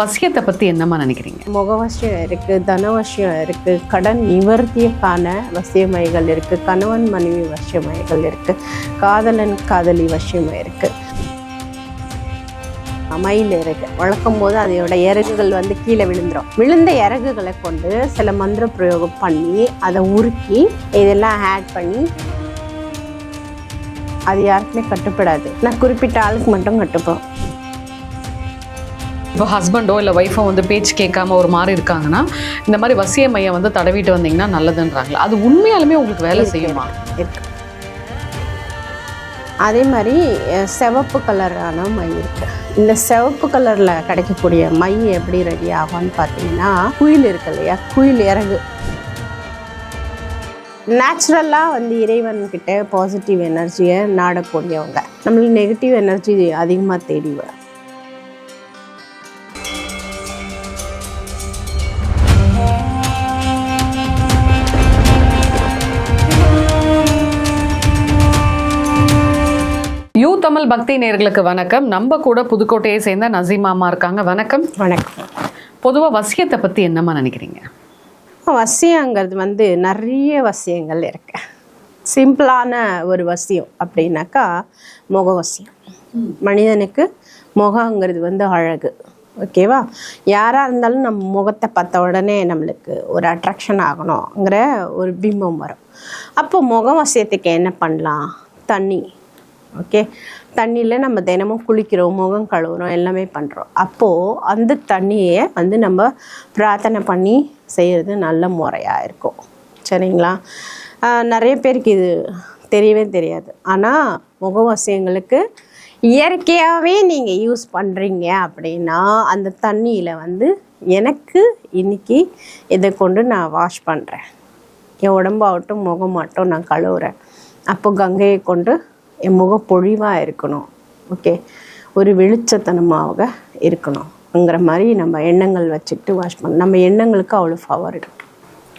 வசியத்தை பற்றி என்னம்மா நினைக்கிறீங்க? முகவசியம் இருக்குது தனவசியம் இருக்குது கடன் நிவர்த்தியக்கான வசியமைகள் இருக்குது கணவன் மனைவி வசியமைகள் இருக்குது காதலன் காதலி வசியம் இருக்குது மயில் இறகு வளர்க்கும் போது அதோட இறகுகள் வந்து கீழே விழுந்துரும். விழுந்த இறகுகளை கொண்டு சில மந்திர பிரயோகம் பண்ணி அதை உருக்கி இதெல்லாம் ஆட் பண்ணி அது யாருக்குமே கட்டுப்படாது. நான் குறிப்பிட்ட ஆளுக்கு மட்டும் கட்டுப்போம். இப்போ ஹஸ்பண்டோ இல்லை ஒய்ஃபோ வந்து பேச்சு கேட்காம ஒரு மாதிரி இருக்காங்கன்னா இந்த மாதிரி வசிய மையம் வந்து தடவிட்டு வந்தீங்கன்னா நல்லதுன்றாங்களா? அது உண்மையாலுமே உங்களுக்கு வேலை செய்யுமா? இருக்கு அதே மாதிரி சிவப்பு கலரான மை இருக்கு. இந்த சிவப்பு கலரில் கிடைக்கக்கூடிய மை எப்படி ரெடி ஆகும்னு பார்த்தீங்கன்னா குயில் இருக்கு இல்லையா? குயில் இறகு. நேச்சுரலாக வந்து இறைவன் கிட்ட பாசிட்டிவ் எனர்ஜியை நாடக்கூடியவங்க. நம்மளுக்கு நெகட்டிவ் எனர்ஜி அதிகமாக தேடி தமிழ் பக்தி நேர்களுக்கு வணக்கம். நம்ம கூட புதுக்கோட்டையை சேர்ந்த நசீமாமா இருக்காங்க. வணக்கம். வணக்கம். பொதுவா வசியத்தை பத்தி என்னம்மா நினைக்கிறீங்க? வசியங்கிறது வந்து நிறைய வசியங்கள் இருக்கு. சிம்பிளான ஒரு வசியம் அப்படின்னாக்கா முகவசியம் மனிதனுக்கு முகங்கிறது வந்து அழகு. ஓகேவா யாராக இருந்தாலும் நம்ம முகத்தை பார்த்த உடனே நம்மளுக்கு ஒரு அட்ராக்ஷன் ஆகணுங்கிற ஒரு பிம்பம் வரும். அப்போ முகவசியத்துக்கு என்ன பண்ணலாம்? தண்ணி. ஓகே தண்ணியில் நம்ம தினமும் குளிக்கிறோம் முகம் கழுவுறோம் எல்லாமே பண்ணுறோம் அப்போது அந்த தண்ணியை வந்து நம்ம பிரார்த்தனை பண்ணி செய்கிறது நல்ல முறையாக இருக்கும். சரிங்களா? நிறைய பேருக்கு இது தெரியவே தெரியாது. ஆனால் முகவாசியங்களுக்கு இயற்கையாகவே நீங்கள் யூஸ் பண்ணுறீங்க அப்படின்னா அந்த தண்ணியில் வந்து எனக்கு இன்னைக்கு இதை கொண்டு நான் வாஷ் பண்ணுறேன் என் உடம்பாகட்டும் முகமாகட்டும் நான் கழுவுறேன். அப்போ கங்கையை கொண்டு என் முகம் பொழிவாக இருக்கணும். ஓகே ஒரு வெளிச்சத்தனமாக இருக்கணும்ங்கிற மாதிரி நம்ம எண்ணங்கள் வச்சுட்டு வாஷ் பண்ண நம்ம எண்ணங்களுக்கு அவ்வளோ ஃபவர்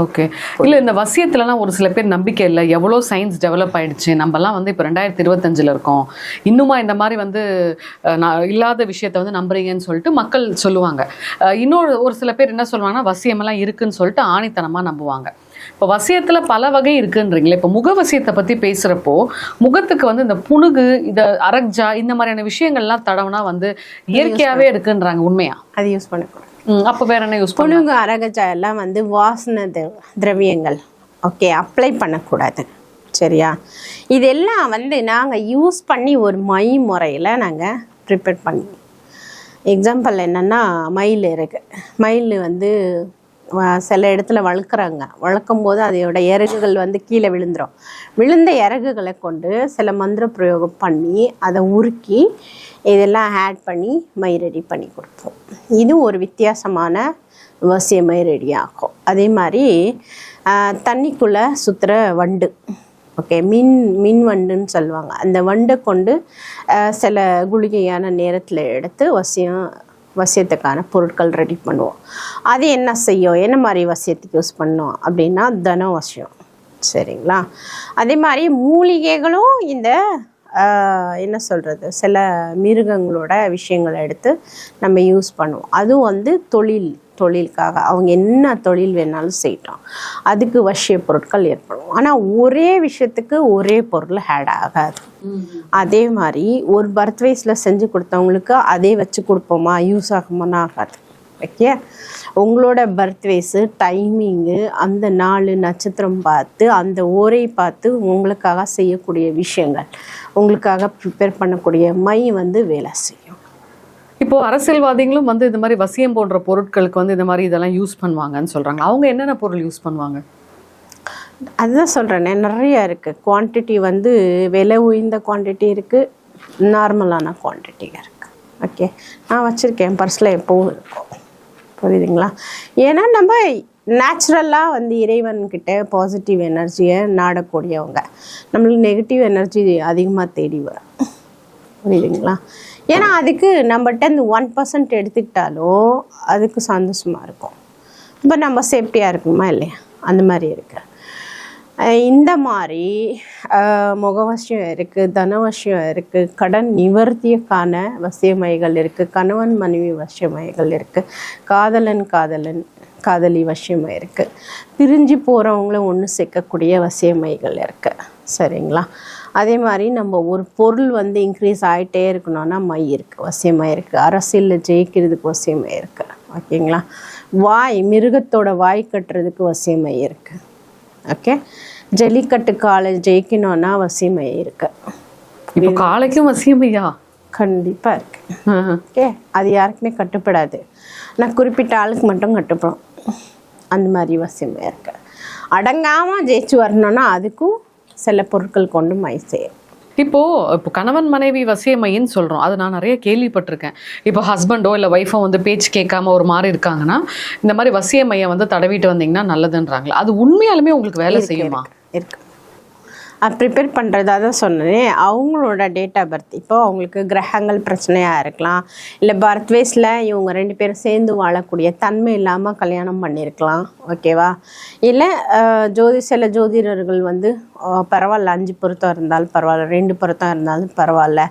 ஓகே இல்லை இந்த வசியத்துலலாம் ஒரு சில பேர் நம்பிக்கை இல்லை. எவ்வளோ சயின்ஸ் டெவலப் ஆயிடுச்சு. நம்மலாம் வந்து இப்போ ரெண்டாயிரத்தி இருபத்தஞ்சில் இருக்கோம். இன்னுமா இந்த மாதிரி வந்து நான் இல்லாத விஷயத்த வந்து நம்புறீங்கன்னு சொல்லிட்டு மக்கள் சொல்லுவாங்க. இன்னொரு ஒரு சில பேர் என்ன சொல்லுவாங்கன்னா வசியமெல்லாம் இருக்குன்னு சொல்லிட்டு ஆணித்தனமாக நம்புவாங்க. இப்போ வசியத்துல பல வகை இருக்குன்றீங்களே. இப்போ முகவசியத்தை பத்தி பேசுறப்போ முகத்துக்கு வந்து இந்த புணுகு இந்த அரக்ஜா இந்த மாதிரியான விஷயங்கள்லாம் தடவுனா வந்து இயற்கையாவே இருக்குன்றாங்க உண்மையா? அது யூஸ் பண்ணக்கூடாது அப்போ வேற என்ன யூஸ் புழுங்கு அரகஜா எல்லாம் வந்து வாசனை திர- திரவியங்கள். ஓகே அப்ளை பண்ணக்கூடாது. சரியா? இதெல்லாம் வந்து நாங்கள் யூஸ் பண்ணி ஒரு மை முறையில் நாங்கள் ப்ரிப்பேர் பண்ணி எக்ஸாம்பிள் என்னென்னா மயில் இருக்கு. மயில் வந்து சில இடத்துல வளர்க்குறாங்க. வளர்க்கும் போது அதோட இறகுகள் வந்து கீழே விழுந்துடும் விழுந்த இறகுகளை கொண்டு சில மந்திர பிரயோகம் பண்ணி அதை உருக்கி இதெல்லாம் ஆட் பண்ணி மை ரெடி பண்ணி கொடுப்போம். இது ஒரு வித்தியாசமான வசிய மை ரெடி ஆகும் அதே மாதிரி தண்ணிக்குள்ளே சுற்றுற வண்டு. ஓகே மின் மின் வண்டுன்னு சொல்லுவாங்க. அந்த வண்டை கொண்டு சில குளிகையான நேரத்தில் எடுத்து வசியம் வசியத்துக்கான பொருட்கள் ரெடி பண்ணுவோம். அது என்ன செய்யும்? என்ன மாதிரி வசியத்துக்கு யூஸ் பண்ணோம்? அப்படின்னா தன வசியம். சரிங்களா? அதே மாதிரி மூலிகைகளும் இந்த என்ன சொல்கிறது சில மிருகங்களோட விஷயங்களை எடுத்து நம்ம யூஸ் பண்ணுவோம். அதுவும் வந்து தொழில் தொழிலுக்காக. அவங்க என்ன தொழில் வேணாலும் செய்யட்டும் அதுக்கு வசிய பொருட்கள் ஏற்படும். ஆனால் ஒரே விஷயத்துக்கு ஒரே பொருள் ஆட் ஆகாது. அதே மாதிரி ஒரு பர்த் வயசில் செஞ்சு கொடுத்தவங்களுக்கு அதே வச்சு கொடுப்போமா? யூஸ் ஆகுமானா ஆகாது. ஓகே உங்களோட பர்த் வயசு டைமிங்கு அந்த நாள் நட்சத்திரம் பார்த்து அந்த ஓரை பார்த்து உங்களுக்காக செய்யக்கூடிய விஷயங்கள் உங்களுக்காக ப்ரிப்பேர் பண்ணக்கூடிய மை வந்து வேலை செய்யும். இப்போ அரசியல்வாதிகளும் வந்து இந்த மாதிரி வசியம் போன்ற பொருட்களுக்கு வந்து இந்த மாதிரி இதெல்லாம் யூஸ் பண்ணுவாங்கன்னு சொல்றாங்க. அவங்க என்னென்ன பொருள் யூஸ் பண்ணுவாங்க? அதுதான் சொல்கிறேனே நிறைய இருக்குது குவான்டிட்டி வந்து விலை உயர்ந்த குவான்டிட்டி இருக்குது நார்மலான குவான்டிட்டி இருக்குது ஓகே நான் வச்சுருக்கேன் பர்ஸில் எப்போவும் இருக்கும். புரியுதுங்களா? ஏன்னா நம்ம நேச்சுரலாக வந்து இறைவன்கிட்ட பாசிட்டிவ் எனர்ஜியை நாடக்கூடியவங்க. நம்மளுக்கு நெகட்டிவ் எனர்ஜி அதிகமாக தேடி வரும். புரியுதுங்களா? ஏன்னா அதுக்கு நம்மகிட்ட இந்த ஒன் பர்சன்ட் எடுத்துக்கிட்டாலும் அதுக்கு சந்தோஷமாக இருக்கும். இப்போ நம்ம சேஃப்டியாக இருக்குமா இல்லையா? அந்த மாதிரி இருக்கு. இந்த மாதிரி முகவசியம் இருக்குது தனவசியம் இருக்குது கடன் நிவர்த்தியக்கான வசியமைகள் இருக்குது கணவன் மனைவி வசியமைகள் இருக்குது காதலன் காதலன் காதலி வசியமை இருக்குது பிரிஞ்சு போகிறவங்கள ஒன்று சேர்க்கக்கூடிய வசியமைகள் இருக்குது சரிங்களா? அதே மாதிரி நம்ம ஒரு பொருள் வந்து இன்க்ரீஸ் ஆகிட்டே இருக்கணும்னா மை இருக்குது வசியமை இருக்குது அரசியலில் ஜெயிக்கிறதுக்கு வசியமை இருக்குது ஓகேங்களா? வாய் மிருகத்தோட வாய் கட்டுறதுக்கு வசியமை இருக்குது ஓகே? ஜல்லிக்கட்டு காலை ஜெயிக்கணும்னா வசியமை இருக்குது இப்போ காலைக்கும் வசியமையா கண்டிப்பாக இருக்குது ஓகே? அது யாருக்குமே கட்டுப்படாது. நான் குறிப்பிட்ட ஆளுக்கு மட்டும் கட்டுப்படும். அந்த மாதிரி வசியமே இருக்கு. அடங்காமல் ஜெயிச்சு வரணும்னா அதுக்கும் சில பொருட்கள் கொண்டு மை செய்யும் இப்போ இப்போ கணவன் மனைவி வசியமைன்னு சொல்றோம். அது நான் நிறைய கேள்விப்பட்டிருக்கேன். இப்போ ஹஸ்பண்டோ இல்லை ஒய்ஃபோ வந்து பேச்சு கேட்காம ஒரு மாதிரி இருக்காங்கன்னா இந்த மாதிரி வசியமையை வந்து தடவிட்டு வந்தீங்கன்னா நல்லதுன்றாங்களா? அது உண்மையாலுமே உங்களுக்கு வேலை செய்யுமா? இருக்கு. ப்ரிப்பேர் பண்ணுறதா தான் சொன்னேன். அவங்களோட டேட் ஆஃப் பர்த் இப்போ அவங்களுக்கு கிரகங்கள் பிரச்சனையாக இருக்கலாம். இல்லை பர்த்வேஸில் இவங்க ரெண்டு பேரும் சேர்ந்து வாழக்கூடிய தன்மை இல்லாமல் கல்யாணம் பண்ணியிருக்கலாம் ஓகேவா இல்லை ஜோதி சில ஜோதிடர்கள் வந்து பரவாயில்ல அஞ்சு பொருத்தம் இருந்தாலும் பரவாயில்ல ரெண்டு பொருத்தம் இருந்தாலும் பரவாயில்ல.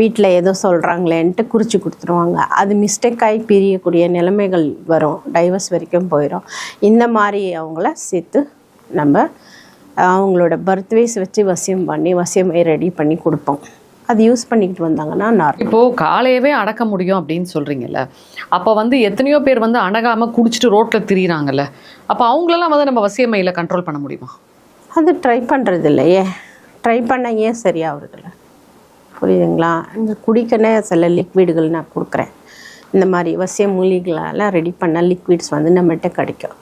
வீட்டில் ஏதோ சொல்கிறாங்களேன்ட்டு குறித்து கொடுத்துருவாங்க. அது மிஸ்டேக் ஆகி பிரியக்கூடிய நிலைமைகள் வரும். டைவர்ஸ் வரைக்கும் போயிடும் இந்த மாதிரி அவங்கள சேர்த்து நம்ம அவங்களோட பர்த் வேஸ் வச்சு வசியம் பண்ணி வசியமை ரெடி பண்ணி கொடுப்போம். அது யூஸ் பண்ணிக்கிட்டு வந்தாங்கன்னா நார்மல் இப்போ காலையவே அடக்க முடியும் அப்படின்னு சொல்றீங்கல்ல. அப்போ வந்து எத்தனையோ பேர் வந்து அடகாம குடிச்சிட்டு ரோட்ல திரியிறாங்கல்ல. அப்போ அவங்களெல்லாம் வந்து நம்ம வசியமையில கண்ட்ரோல் பண்ண முடியுமா? அது ட்ரை பண்ணுறது இல்லையே ட்ரை பண்ண ஏன் சரியாகிறதில்ல புரியுதுங்களா? இந்த குடிக்கனே சில லிக்விடுகள் நான் கொடுக்குறேன். இந்த மாதிரி வசிய மூலிகளெல்லாம் ரெடி பண்ண லிக்விட்ஸ் வந்து நம்மகிட்ட கிடைக்கும்.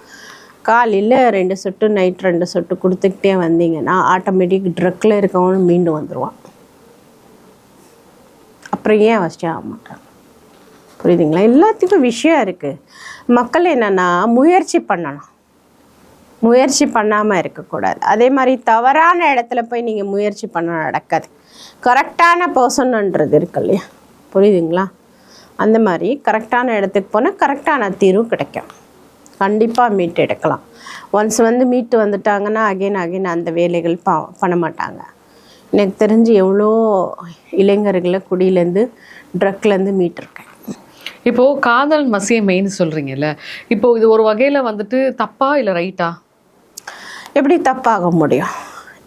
காலையில் ரெண்டு சொட்டு நைட் ரெண்டு சொட்டு கொடுத்துக்கிட்டே வந்தீங்கன்னா ஆட்டோமேட்டிக் ட்ரக்கில் இருக்கவனும் மீண்டும் வந்துடுவான் அப்புறம் ஏன் வசியம் ஆக மாட்டான்? புரியுதுங்களா? எல்லாத்துக்கும் விஷயம் இருக்குது மக்கள் என்னென்னா முயற்சி பண்ணணும். முயற்சி பண்ணாமல் இருக்கக்கூடாது. அதே மாதிரி தவறான இடத்துல போய் நீங்கள் முயற்சி பண்ண நடக்காது. கரெக்டான பர்சன்ன்றது இருக்கு இல்லையா? புரியுதுங்களா? அந்த மாதிரி கரெக்டான இடத்துக்கு போனால் கரெக்டான தீர்வு கிடைக்கும். கண்டிப்பாக மீட் எடுக்கலாம். ஒன்ஸ் வந்து மீட்டு வந்துட்டாங்கன்னா அகைன் அகைன் அந்த வேலைகள் ப பண்ண மாட்டாங்க. எனக்கு தெரிஞ்சு எவ்வளோ இளைஞர்களை குடியிலேருந்து ட்ரக்லேருந்து மீட்டிருக்கேன் இப்போ காதல் வசியமைன்னு சொல்றீங்கல்ல இப்போ இது ஒரு வகையில வந்துட்டு தப்பா இல்ல ரைட்டா எப்படி தப்பாக முடியும்?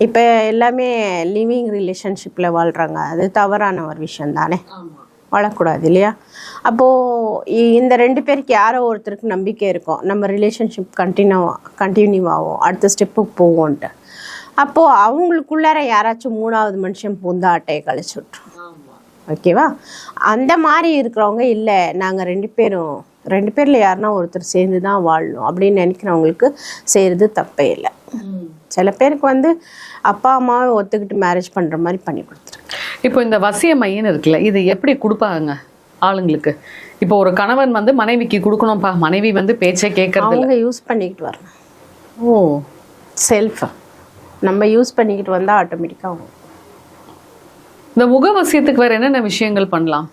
இப்போ எல்லாமே லிவிங் ரிலேஷன்ஷிப்பில் வாழ்கிறாங்க அது தவறான ஒரு விஷயம் தானே வாழக்கூடாது இல்லையா? அப்போது இந்த ரெண்டு பேருக்கு யாரோ ஒருத்தருக்கு நம்பிக்கை இருக்கும் நம்ம ரிலேஷன்ஷிப் கண்டினியூ கண்டினியூ ஆகும் அடுத்த ஸ்டெப்புக்கு போவோன்ட்டு. அப்போது அவங்களுக்குள்ளார யாராச்சும் மூணாவது மனுஷன் பூந்தா அட்டையை கழிச்சு விட்ரும் ஓகேவா? அந்த மாதிரி இருக்கிறவங்க இல்லை நாங்கள் ரெண்டு பேரும் ரெண்டு பேரில் யாருன்னா ஒருத்தர் சேர்ந்து தான் வாழணும் அப்படின்னு நினைக்கிறவங்களுக்கு செய்கிறது தப்பே இல்லை. சில பேருக்கு வந்து அப்பா அம்மாவை ஒத்துக்கிட்டு மேரேஜ் பண்ணுற மாதிரி பண்ணி கொடுத்துருக்கு இப்போ இந்த வசியமைன்னு இருக்குல்ல இது எப்படி கொடுப்பாங்க ஆளுங்களுக்கு? இப்போ ஒரு கணவன் வந்து மனைவிக்கு கொடுக்கணும்ப்பா மனைவி வந்து பேச்சே கேட்கறது அவங்க யூஸ் பண்ணிக்கிட்டு வரணும். ஓ. செல்ஃப் நம்ம யூஸ் பண்ணிக்கிட்டு வந்தால் ஆட்டோமேட்டிக்காக ஆகும் இந்த முக வசியத்துக்கு வேற என்னென்ன விஷயங்கள் பண்ணலாம்?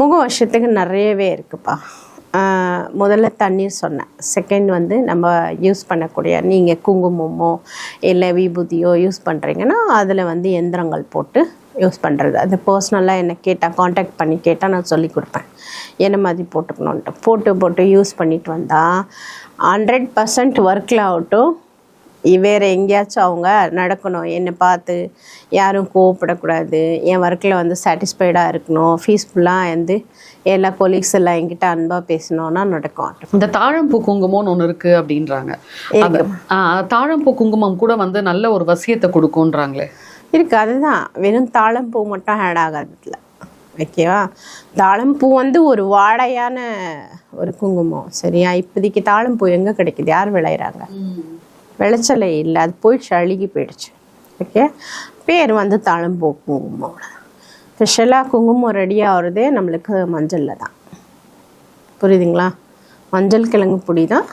முக வருஷத்துக்கு நிறையவே இருக்குப்பா. முதல்ல தண்ணீர் சொன்னேன். செகண்ட் வந்து நம்ம யூஸ் பண்ணக்கூடிய நீங்கள் குங்குமமோ இல்லை விபூதியோ யூஸ் பண்ணுறீங்கன்னா அதில் வந்து எந்திரங்கள் போட்டு யூஸ் பண்ணுறது அது பர்சனலாக என்னை கேட்டால் காண்டாக்ட் பண்ணி கேட்டால் நான் சொல்லி கொடுப்பேன். என்ன மாதிரி போட்டுக்கணுன்ட்டு போட்டு போட்டு யூஸ் பண்ணிட்டு வந்தால் ஹண்ட்ரட் பர்சன்ட் ஒர்க்கில் ஆகட்டும். வேறு எங்கேயாச்சும் அவங்க நடக்கணும். என்னை பார்த்து யாரும் கோவப்படக்கூடாது. என் ஒர்க்கில் வந்து சாட்டிஸ்ஃபைடாக இருக்கணும். ஃபீஸ்ஃபுல்லாக வந்து எல்லா கொலீக்ஸ் எல்லாம் என்கிட்ட அன்பாக பேசணும்னா நடக்கும். இந்த தாழம்பூ குங்குமம்னு ஒன்று இருக்கு அப்படின்றாங்க. தாழம்பூ குங்குமம் கூட வந்து நல்ல ஒரு வசியத்தை கொடுக்கும்ன்றாங்களே. இருக்கு அதுதான். வெறும் தாழம்பூ மட்டும் ஆட் ஆகாததில்ல ஓகேவா தாழம்பூ வந்து ஒரு வாடையான ஒரு குங்குமம். சரியா? இப்போதைக்கு தாழம்பூ எங்கே கிடைக்குது? யார் விளையிறாங்க? விளைச்சலை இல்லை. அது போயிடுச்சு அழுகி போயிடுச்சு. ஓகே பேர் வந்து தாழம்பூ குங்குமம். ஸ்பெஷலாக குங்குமம் ரெடி ஆகுறதே நம்மளுக்கு மஞ்சளில் தான் புரியுதுங்களா? மஞ்சள் கிழங்கு பொடி தான்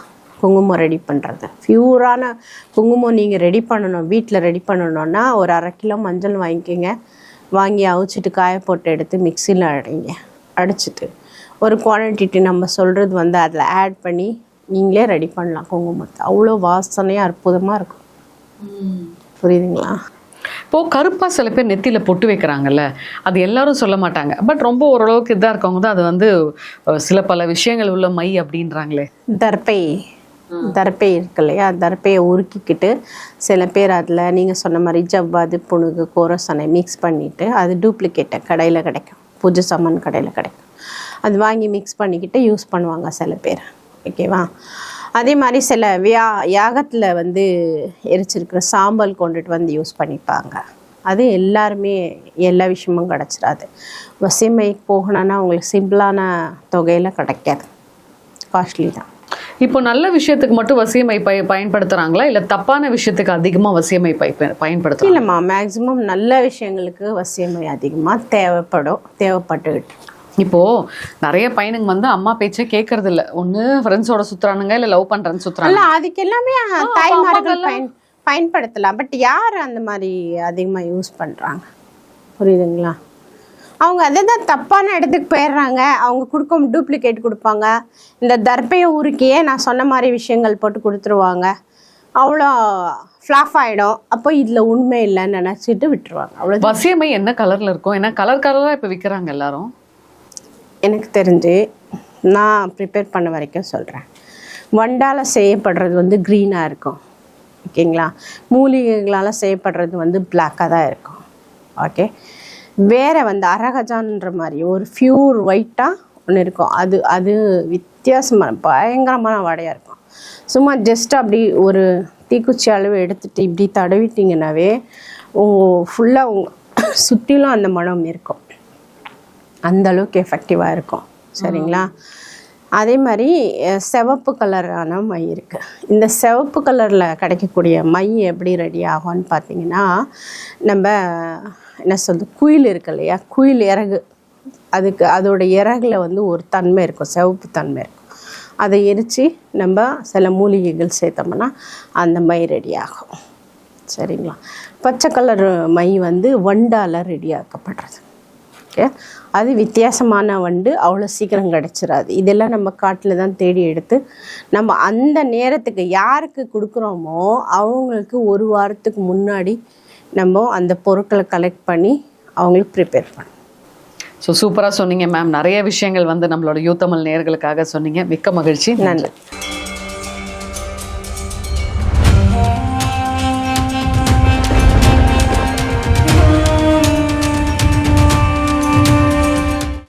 குங்குமம் ரெடி பண்ணுறது பியூரான குங்குமம் நீங்கள் ரெடி பண்ணணும் வீட்டில் ரெடி பண்ணணும்னா ஒரு அரை கிலோ மஞ்சள் வாங்கிக்கோங்க. வாங்கி அவிச்சிட்டு காய போட்டு எடுத்து மிக்சியில் அடைங்க. அடிச்சிட்டு ஒரு குவான்டிட்டி நம்ம சொல்கிறது வந்து அதில் ஆட் பண்ணி நீங்களே ரெடி பண்ணலாம் குங்குமத்தை. அவ்வளோ வாசனையாக அற்புதமாக இருக்கும். புரியுதுங்களா? இப்போ கருப்பா சில பேர் நெத்தியில பொட்டு வைக்கிறாங்கல்ல அது எல்லாரும் சொல்ல மாட்டாங்க. பட் ரொம்ப ஓரளவுக்கு இதா இருக்கவங்க தான் அது வந்து சில பல விஷயங்கள் உள்ள மை அப்படின்றாங்களே. தர்பை. தர்பை இருக்கு இல்லையா? தர்பையை உருக்கிக்கிட்டு சில பேர் அதில் நீங்கள் சொன்ன மாதிரி ஜவ்வாது புணுகு கோரசனை மிக்ஸ் பண்ணிவிட்டு அது டூப்ளிகேட்டை கடையில் கிடைக்கும். பூஜை சாமான் கடையில் கிடைக்கும். அது வாங்கி மிக்ஸ் பண்ணிக்கிட்டு யூஸ் பண்ணுவாங்க சில பேர். ஓகேவா அதே மாதிரி சில வியா யாகத்தில் வந்து எரிச்சிருக்கிற சாம்பல் கொண்டுட்டு வந்து யூஸ் பண்ணிப்பாங்க. அது எல்லாருமே எல்லா விஷயமும் கிடச்சிடாது வசிமைக்கு போகணுன்னா அவங்களுக்கு சிம்பிளான தொகையில் கிடைக்காது. காஸ்ட்லி தான். இப்போ நல்ல விஷயத்துக்கு மட்டும் வசியமை பய பயன்படுத்துறாங்களா? இல்ல தப்பான விஷயத்துக்கு அதிகமா வசியமை பய பயன்படுத்துறாங்க இல்லைம்மா மேக்ஸிமம் நல்ல விஷயங்களுக்கு வசியமை அதிகமாக தேவைப்படும் தேவைப்பட்டுக்கிட்டு. இப்போ நிறைய பையனுங்க வந்து அம்மா பேச்சே கேட்கறது இல்ல ஒண்ணு ஃப்ரெண்ட்ஸோட சுத்துறானுங்க இல்ல லவ் பண்றேன்னு இல்ல அதுக்கு எல்லாமே தாய்மார்கள் பயன் பயன்படுத்தலாம். பட் யார் அந்த மாதிரி அதிகமாக யூஸ் பண்ணுறாங்க புரியுதுங்களா? அவங்க அதை தான் தப்பான இடத்துக்கு போயிடுறாங்க? அவங்க கொடுக்க டூப்ளிகேட் கொடுப்பாங்க. இந்த தர்பையை உருக்கியே நான் சொன்ன மாதிரி விஷயங்கள் போட்டு கொடுத்துருவாங்க. அவ்வளோ ஃப்ளாப் ஆகிடும் அப்போ இதில் உண்மை இல்லைன்னு நினச்சிட்டு விட்டுருவாங்க. அவ்வளோ வசியமை என்ன கலர்ல இருக்கும்? ஏன்னா கலர் கலரா இப்ப விக்கிறாங்க எல்லாரும். எனக்கு தெரிஞ்சு நான் ப்ரிப்பேர் பண்ண வரைக்கும் சொல்கிறேன் வண்டால் செய்யப்படுறது வந்து க்ரீனாக இருக்கும். ஓகேங்களா? மூலிகைகளால் செய்யப்படுறது வந்து பிளாக்காக தான் இருக்கும். ஓகே? வேற வந்து அரகஜான்ற மாதிரி ஒரு ஃபியூர் ஒயிட்டாக ஒன்று இருக்கும். அது அது வித்தியாசமான பயங்கரமான வாடையாக இருக்கும். சும்மா ஜஸ்ட் அப்படி ஒரு தீக்குச்சி அளவு எடுத்துட்டு இப்படி தடவிட்டிங்கனாவே ஃபுல்லாக சுற்றிலும் அந்த மனம் இருக்கும். அந்த அளவுக்கு எஃபெக்டிவாக இருக்கும். சரிங்களா? அதே மாதிரி சிவப்பு கலரான மை இருக்குது இந்த சிவப்பு கலரில் கிடைக்கக்கூடிய மை எப்படி ரெடி ஆகும்னு பார்த்தீங்கன்னா நம்ம என்ன சொல்றது குயில் இருக்கு இல்லையா? குயில் இறகு. அதுக்கு அதோட இறகுல வந்து ஒரு தன்மை இருக்கும் சிவப்பு தன்மை இருக்கும். அதை எரித்து நம்ம சில மூலிகைகள் சேர்த்தோம்னா அந்த மை ரெடி ஆகும். சரிங்களா? பச்சை கலர் மை வந்து வண்டால் ரெடி ஆக்கப்படுறது. ஓகே அது வித்தியாசமான வண்டு அவ்வளோ சீக்கிரம் கிடச்சிடாது இதெல்லாம் நம்ம காட்டில் தான் தேடி எடுத்து நம்ம அந்த நேரத்துக்கு யாருக்கு கொடுக்குறோமோ அவங்களுக்கு ஒரு வாரத்துக்கு முன்னாடி நம்ம அந்த பொருட்களை கலெக்ட் பண்ணி அவங்களுக்கு ப்ரிப்பேர் பண்ணணும். ஸோ சூப்பரா சொன்னீங்க மேம் நிறைய விஷயங்கள் வந்து நம்மளோட யூத்தமிழ் நேயர்களுக்காக சொன்னீங்க. மிக்க மகிழ்ச்சி. நன்றி.